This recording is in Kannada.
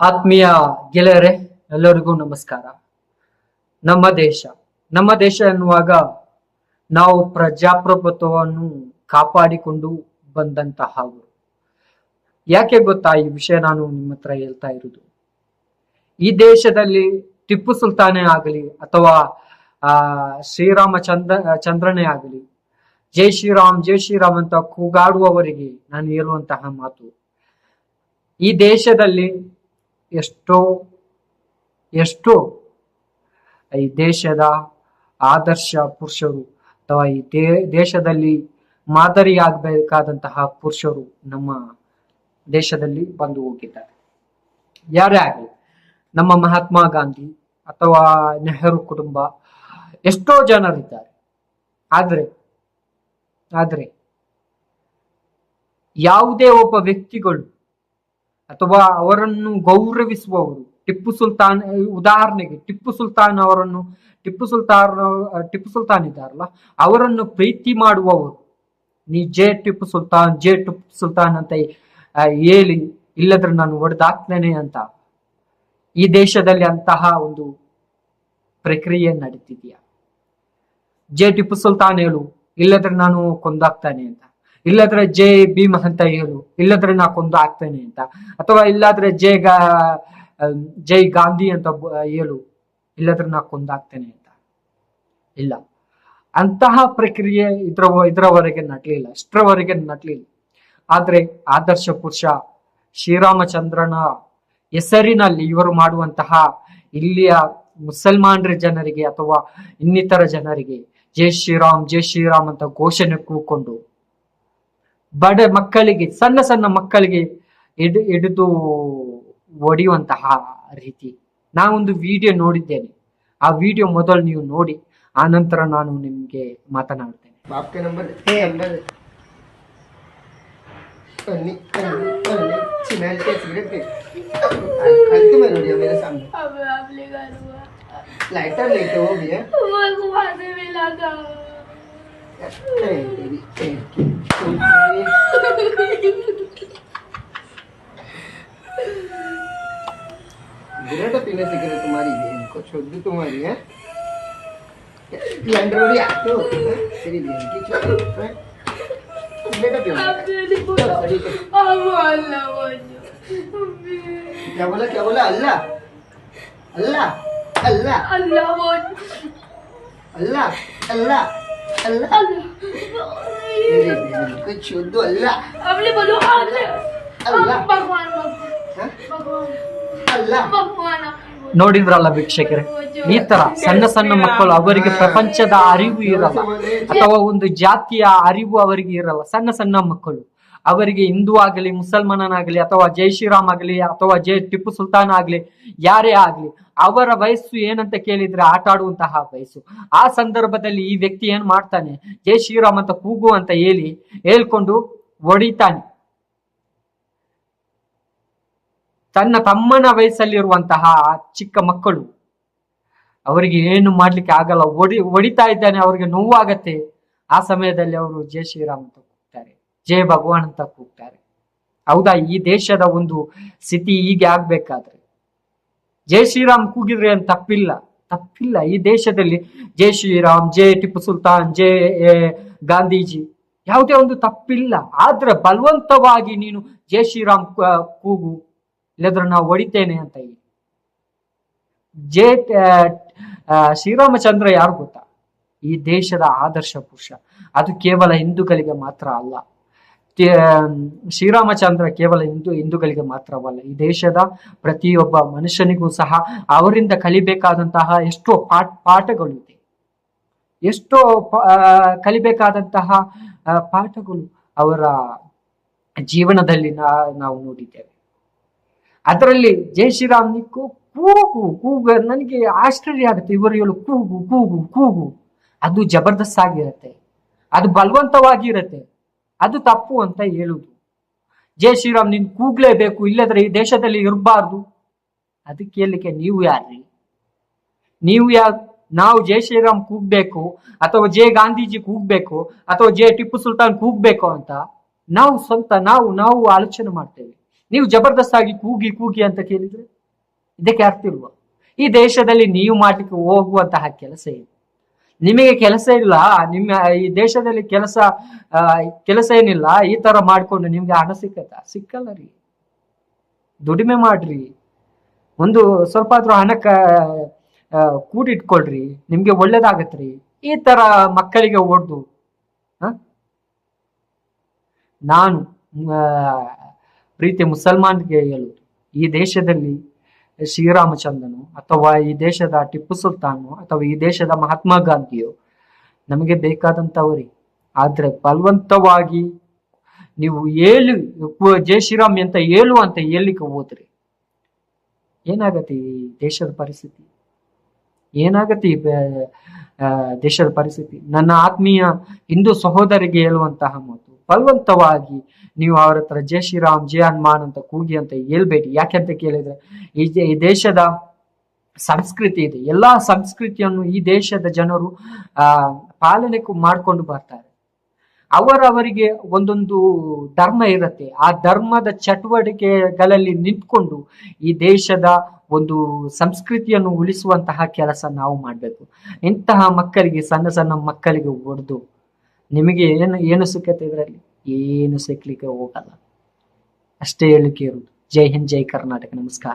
ಆತ್ಮೀಯ ಗೆಳೆಯರೇ, ಎಲ್ಲರಿಗೂ ನಮಸ್ಕಾರ. ನಮ್ಮ ದೇಶ ನಮ್ಮ ದೇಶ ಎನ್ನುವಾಗ ನಾವು ಪ್ರಜಾಪ್ರಭುತ್ವವನ್ನು ಕಾಪಾಡಿಕೊಂಡು ಬಂದಂತಹ ಊರು. ಯಾಕೆ ಗೊತ್ತಾ? ಈ ವಿಷಯ ನಾನು ನಿಮ್ಮ ಹತ್ರ ಹೇಳ್ತಾ ಇರುವುದು. ಈ ದೇಶದಲ್ಲಿ ಟಿಪ್ಪು ಸುಲ್ತಾನೇ ಆಗಲಿ ಅಥವಾ, ಆ, ಶ್ರೀರಾಮಚಂದ್ರ, ಚಂದ್ರನೇ ಆಗಲಿ, ಜೈ ಶ್ರೀರಾಮ್ ಜೈ ಶ್ರೀರಾಮ್ ಅಂತ ಕೂಗಾಡುವವರಿಗೆ ನಾನು ಹೇಳುವಂತಹ ಮಾತು, ಈ ದೇಶದಲ್ಲಿ ಎಷ್ಟೋ ಎಷ್ಟೋ ಈ ದೇಶದ ಆದರ್ಶ ಪುರುಷರು ಅಥವಾ ಈ ದೇ, ದೇಶದಲ್ಲಿ ಮಾದರಿಯಾಗಬೇಕಾದಂತಹ ಪುರುಷರು ನಮ್ಮ ದೇಶದಲ್ಲಿ ಬಂದು ಹೋಗಿದ್ದಾರೆ. ಯಾರೇ ಆಗಲಿ, ನಮ್ಮ ಮಹಾತ್ಮ ಗಾಂಧಿ ಅಥವಾ ನೆಹರು ಕುಟುಂಬ ಎಷ್ಟೋ ಜನರಿದ್ದಾರೆ. ಆದರೆ ಆದರೆ ಯಾವುದೇ ಒಬ್ಬ ವ್ಯಕ್ತಿಗಳು ಅಥವಾ ಅವರನ್ನು ಗೌರವಿಸುವವರು. ಟಿಪ್ಪು ಸುಲ್ತಾನ್ ಉದಾಹರಣೆಗೆ ಟಿಪ್ಪು ಸುಲ್ತಾನ್ ಅವರನ್ನು, ಟಿಪ್ಪು ಸುಲ್ತಾನ್ ಟಿಪ್ಪು ಸುಲ್ತಾನ್ ಇದ್ದಾರಲ್ಲ, ಅವರನ್ನು ಪ್ರೀತಿ ಮಾಡುವವರು. ನೀ ಜೆ ಟಿಪ್ಪು ಸುಲ್ತಾನ್, ಜೆ ಟಿಪ್ಪು ಸುಲ್ತಾನ್ ಅಂತ ಹೇಳಿ, ಇಲ್ಲದ್ರೆ ನಾನು ಹೊಡೆದಾಕ್ತೇನೆ ಅಂತ. ಈ ದೇಶದಲ್ಲಿ ಅಂತಹ ಒಂದು ಪ್ರಕ್ರಿಯೆ ನಡೀತಿದೆಯಾ? ಜೆ ಟಿಪ್ಪು ಸುಲ್ತಾನ್ ಹೇಳು, ಇಲ್ಲದ್ರೆ ನಾನು ಕೊಂದಾಗ್ತಾನೆ ಅಂತ. ಇಲ್ಲದ್ರೆ ಜೆ ಭೀಮ್ ಅಂತ ಹೇಳು. ಇಲ್ಲದ್ರೆ ನಾ ಕೊಂದು ಹಾಕ್ತೇನೆ ಅಂತ. ಅಥವಾ ಇಲ್ಲಾದ್ರೆ ಜೈ ಗಾ ಜೈ ಗಾಂಧಿ ಅಂತ ಹೇಳು. ಇಲ್ಲದ್ರೆ ನಾ ಕೊಂದಾಕ್ತೇನೆ ಅಂತ. ಇಲ್ಲ. ಅಂತಹ ಪ್ರಕ್ರಿಯೆ ಇದ್ರ, ಇದರವರೆಗೆ ನಡ್ಲಿಲ್ಲ. ಇಷ್ಟರವರೆಗೆ ನಡ್ಲಿಲ್ಲ. ಆದ್ರೆ ಆದರ್ಶ ಪುರುಷ ಶ್ರೀರಾಮಚಂದ್ರನ ಹೆಸರಿನಲ್ಲಿ ಇವರು ಮಾಡುವಂತಹ ಇಲ್ಲಿಯ ಮುಸಲ್ಮಾನರ ಜನರಿಗೆ ಅಥವಾ ಇನ್ನಿತರ ಜನರಿಗೆ ಜೈ ಶ್ರೀರಾಮ್ ಜೈ ಶ್ರೀರಾಮ್ ಅಂತ ಘೋಷಣೆ ಕೂಕೊಂಡು ಬಡ ಮಕ್ಕಳಿಗೆ ಸಣ್ಣ ಸಣ್ಣ ಮಕ್ಕಳಿಗೆ ಹಿಡ್ ಹಿಡಿದು ಹೊಡೆಯುವಂತಹ ರೀತಿ ನಾನೊಂದು ವಿಡಿಯೋ ನೋಡಿದ್ದೇನೆ ಆ ವಿಡಿಯೋ ಮೊದಲು ನೀವು ನೋಡಿ ಆ ನಂತರ ನಾನು ನಿಮ್ಗೆ ಮಾತನಾಡ್ತೇನೆ बाप के नंबर दे नंबर दे अन्नी अन्नी अन्नी चिनाल के सिगरेट पे हल्के में रोड़िया मेरे सामने अब आप लेकर हुआ लाइटर लेके हो गया बुलेट पीने से गिरे तुम्हारी बहन को छोड़ दी तुम्हारी है तो तेरी बहन की क्या बोला क्या बोला अल्लाह अल्लाह अल्लाह अल्लाह अल्लाह अल्लाह अल्लाह मेरी बहन को छोड़ दो अल्लाह आपने बोलो अल्लाह अल्लाह भगवान भगवान हाँ? भगवान अल्लाह भगवान आपने बोलो ನೋಡಿದ್ರಲ್ಲ ವೀಕ್ಷಕರೇ ಈ ತರ ಸಣ್ಣ ಸಣ್ಣ ಮಕ್ಕಳು ಅವರಿಗೆ ಪ್ರಪಂಚದ ಅರಿವು ಇರಲ್ಲ ಅಥವಾ ಒಂದು ಜಾತಿಯ ಅರಿವು ಅವರಿಗೆ ಇರಲ್ಲ ಸಣ್ಣ ಸಣ್ಣ ಮಕ್ಕಳು ಅವರಿಗೆ ಹಿಂದೂ ಆಗಲಿ, ಮುಸಲ್ಮಾನನಾಗಲಿ, ಅಥವಾ ಜೈ ಶ್ರೀರಾಮ್ ಆಗಲಿ, ಅಥವಾ ಜೈ ಟಿಪ್ಪು ಸುಲ್ತಾನ್ ಆಗಲಿ, ಯಾರೇ ಆಗಲಿ, ಅವರ ವಯಸ್ಸು ಏನಂತ ಕೇಳಿದ್ರೆ ಆಟ ಆಡುವಂತಹ ವಯಸ್ಸು. ಆ ಸಂದರ್ಭದಲ್ಲಿ ಈ ವ್ಯಕ್ತಿ ಏನ್ ಮಾಡ್ತಾನೆ? ಜೈ ಶ್ರೀರಾಮ್ ಅಂತ ಕೂಗು ಅಂತ ಹೇಳಿ, ಹೇಳ್ಕೊಂಡು ಹೊಡಿತಾನೆ. ತನ್ನ ತಮ್ಮನ ವಯಸ್ಸಲ್ಲಿರುವಂತಹ ಚಿಕ್ಕ ಮಕ್ಕಳು, ಅವರಿಗೆ ಏನು ಮಾಡ್ಲಿಕ್ಕೆ ಆಗಲ್ಲ. ಹೊಡಿ, ಹೊಡಿತಾ ಇದ್ದಾನೆ, ಅವರಿಗೆ ನೋವಾಗತ್ತೆ. ಆ ಸಮಯದಲ್ಲಿ ಅವರು ಜೈ ಶ್ರೀರಾಮ್ ಅಂತ ಕೂಗ್ತಾರೆ ಜೈ ಭಗವಾನ್ ಅಂತ ಕೂಗ್ತಾರೆ. ಹೌದಾ? ಈ ದೇಶದ ಒಂದು ಸ್ಥಿತಿ ಹೀಗೆ ಆಗ್ಬೇಕಾದ್ರೆ. ಜೈ ಶ್ರೀರಾಮ್ ಕೂಗಿದ್ರೆ ಏನ್ ತಪ್ಪಿಲ್ಲ? ತಪ್ಪಿಲ್ಲ. ಈ ದೇಶದಲ್ಲಿ ಜೈ ಶ್ರೀರಾಮ್, ಜೈ ಟಿಪ್ಪು ಸುಲ್ತಾನ್, ಜೈ ಗಾಂಧೀಜಿ ಯಾವುದೇ ಒಂದು ತಪ್ಪಿಲ್ಲ. ಆದ್ರೆ ಬಲವಂತವಾಗಿ ನೀನು ಜೈ ಶ್ರೀರಾಮ್ ಕೂಗು. ಇಲ್ಲದ್ರೆ ನಾವು ಹೊಡಿತೇನೆ ಅಂತ ಹೇಳಿ. ಜೆ ಶ್ರೀರಾಮಚಂದ್ರ ಯಾರು ಗೊತ್ತಾ? ಈ ದೇಶದ ಆದರ್ಶ ಪುರುಷ. ಅದು ಕೇವಲ ಹಿಂದೂಗಳಿಗೆ ಮಾತ್ರ ಅಲ್ಲ. ಶ್ರೀರಾಮಚಂದ್ರ ಕೇವಲ ಹಿಂದೂ ಹಿಂದೂಗಳಿಗೆ ಮಾತ್ರವಲ್ಲ, ಈ ದೇಶದ ಪ್ರತಿಯೊಬ್ಬ ಮನುಷ್ಯನಿಗೂ ಸಹ ಅವರಿಂದ ಕಲಿಬೇಕಾದಂತಹ ಎಷ್ಟೋ ಪಾಠ, ಪಾಠಗಳು ಇದೆ. ಎಷ್ಟೋ ಕಲಿಬೇಕಾದಂತಹ ಪಾಠಗಳು ಅವರ ಜೀವನದಲ್ಲಿ ನಾವು ನೋಡಿದ್ದೇವೆ. ಅದರಲ್ಲಿ ಜೈ ಶ್ರೀರಾಮ್ ನೀ ಕೂ- ಕೂಗು ಕೂಗು, ನನಗೆ ಆಶ್ಚರ್ಯ ಆಗುತ್ತೆ, ಇವರು ಹೇಳು, ಕೂಗು ಕೂಗು ಕೂಗು. ಅದು ಜಬರ್ದಸ್ತ್ ಆಗಿರುತ್ತೆ ಅದು ಬಲವಂತವಾಗಿ ಇರುತ್ತೆ ಅದು ತಪ್ಪು ಅಂತ ಹೇಳುದು. ಜೈ ಶ್ರೀರಾಮ್, ನೀನು ಕೂಗ್ಲೇಬೇಕು, ಇಲ್ಲದ್ರೆ ಈ ದೇಶದಲ್ಲಿ ಇರಬಾರ್ದು. ಅದಕ್ಕೆ ಕೇಳಲಿಕ್ಕೆ ನೀವು ಯಾರ್ರಿ? ನೀವು ಯಾ ನಾವು ಜೈ ಶ್ರೀರಾಮ್ ಕೂಗ್ಬೇಕು, ಅಥವಾ ಜೈ ಗಾಂಧೀಜಿ ಕೂಗ್ಬೇಕು, ಅಥವಾ ಜೈ ಟಿಪ್ಪು ಸುಲ್ತಾನ್ ಕೂಗ್ಬೇಕು ಅಂತ ನಾವು ಸ್ವಂತ, ನಾವು ನಾವು ಆಲೋಚನೆ ಮಾಡ್ತೇವೆ. ನೀವು ಜಬರ್ದಸ್ತಾಗಿ ಕೂಗಿ ಕೂಗಿ ಅಂತ ಕೇಳಿದ್ರೆ ಇದಕ್ಕೆ ಅರ್ಥ ಇಲ್ವಾ? ಈ ದೇಶದಲ್ಲಿ ನೀವು ಮಾಡ್ಲಿಕ್ಕೆ ಹೋಗುವಂತಹ ಕೆಲಸ ಇದೆ ನಿಮಗೆ ಕೆಲಸ ಇಲ್ಲ ನಿಮ್ಮ ಈ ದೇಶದಲ್ಲಿ ಕೆಲಸ ಕೆಲಸ ಏನಿಲ್ಲ ಈ ತರ ಮಾಡ್ಕೊಂಡು ನಿಮ್ಗೆ ಹಣ ಸಿಕ್ಕತ್ತಾ ಸಿಕ್ಕಲ್ಲ ರೀ. ದುಡಿಮೆ ಮಾಡ್ರಿ. ಒಂದು ಸ್ವಲ್ಪ ಆದ್ರೂ ಹಣ ಕ- ಆ, ಕೂಡಿಟ್ಕೊಳ್ರಿ. ನಿಮ್ಗೆ ಒಳ್ಳೇದಾಗತ್ರಿ. ಈ ತರ ಮಕ್ಕಳಿಗೆ ಓಡ್ದು ನಾನು ಪ್ರೀತಿ ಮುಸಲ್ಮಾನ್ಗೆ ಹೇಳುದು. ಈ ದೇಶದಲ್ಲಿ ಶ್ರೀರಾಮಚಂದ್ರನು ಅಥವಾ ಈ ದೇಶದ ಟಿಪ್ಪು ಸುಲ್ತಾನು ಅಥವಾ ಈ ದೇಶದ ಮಹಾತ್ಮ ಗಾಂಧಿಯು ನಮಗೆ ಬೇಕಾದಂತವರಿ ಆದ್ರೆ ಬಲವಂತವಾಗಿ ನೀವು ಏಳು ಜೈ ಶ್ರೀರಾಮ್ ಅಂತ ಏಳು ಅಂತ ಹೇಳಲಿಕ್ಕೆ ಹೋದ್ರಿ ಏನಾಗತ್ತೆ ಈ ದೇಶದ ಪರಿಸ್ಥಿತಿ? ಏನಾಗತ್ತೆ ಈ ದೇಶದ ಪರಿಸ್ಥಿತಿ? ನನ್ನ ಆತ್ಮೀಯ ಹಿಂದೂ ಸಹೋದರಿಗೆ ಹೇಳುವಂತಹ ಮಾತು ಬಲವಂತವಾಗಿ ನೀವು ಅವ್ರ ಹತ್ರ ಜಯ ಶ್ರೀರಾಮ್ ಜಯ ಹನುಮಾನ್ ಅಂತ ಕೂಗಿ ಅಂತ ಹೇಳ್ಬೇಡಿ. ಯಾಕೆಂತ ಕೇಳಿದ್ರೆ, ಈ ದೇಶದ ಸಂಸ್ಕೃತಿ ಇದೆ. ಎಲ್ಲಾ ಸಂಸ್ಕೃತಿಯನ್ನು ಈ ದೇಶದ ಜನರು, ಆ, ಪಾಲನೆ ಮಾಡ್ಕೊಂಡು ಬರ್ತಾರೆ. ಅವರವರಿಗೆ ಒಂದೊಂದು ಧರ್ಮ ಇರುತ್ತೆ. ಆ ಧರ್ಮದ ಚಟುವಟಿಕೆಗಳಲ್ಲಿ ನಿಂತ್ಕೊಂಡು ಈ ದೇಶದ ಒಂದು ಸಂಸ್ಕೃತಿಯನ್ನು ಉಳಿಸುವಂತಹ ಕೆಲಸ ನಾವು ಮಾಡಬೇಕು. ಇಂತಹ ಮಕ್ಕಳಿಗೆ, ಸಣ್ಣ ಸಣ್ಣ ಮಕ್ಕಳಿಗೆ ಹೊಡೆದು ನಿಮಗೆ ಏನು ಏನು ಸಿಕ್ಕತ್ತೆ ಇದರಲ್ಲಿ? ಏನು ಸಿಕ್ಲಿಕ್ಕೆ ಹೋಗಲ್ಲ. ಅಷ್ಟೇ ಹೇಳಿಕೆ ಇರುವುದು. ಜೈ ಹಿಂದ್, ಜೈ ಕರ್ನಾಟಕ. ನಮಸ್ಕಾರ.